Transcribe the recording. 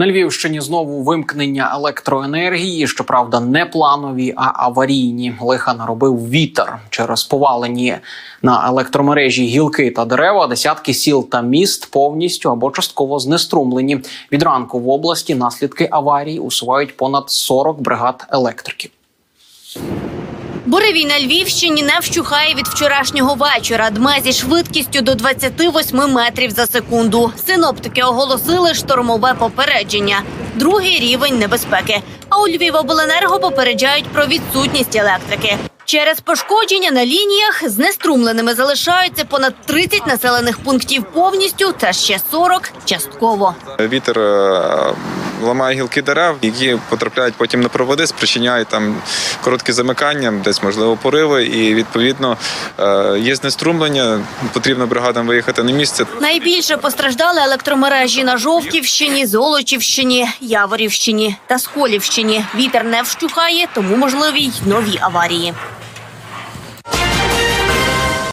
На Львівщині знову вимкнення електроенергії. Щоправда, не планові, а аварійні. Лиха наробив вітер через повалені на електромережі гілки та дерева. Десятки сіл та міст повністю або частково знеструмлені. Від ранку в області наслідки аварії усувають понад 40 бригад електриків. Буревій на Львівщині не вщухає від вчорашнього вечора. Дме зі швидкістю до 28 метрів за секунду. Синоптики оголосили штормове попередження. Другий рівень небезпеки. А у Львівобленерго попереджають про відсутність електрики. Через пошкодження на лініях знеструмленими залишаються понад 30 населених пунктів повністю та ще 40 частково. Вітер е, ламає гілки дерев, які потрапляють потім на проводи, спричиняють там короткі замикання, десь можливо пориви, і відповідно е, є знеструмлення. Потрібно бригадам виїхати на місце. Найбільше постраждали електромережі на Жовківщині, Золочівщині, Яворівщині та Сколівщині. Вітер не вщухає, тому можливі й нові аварії.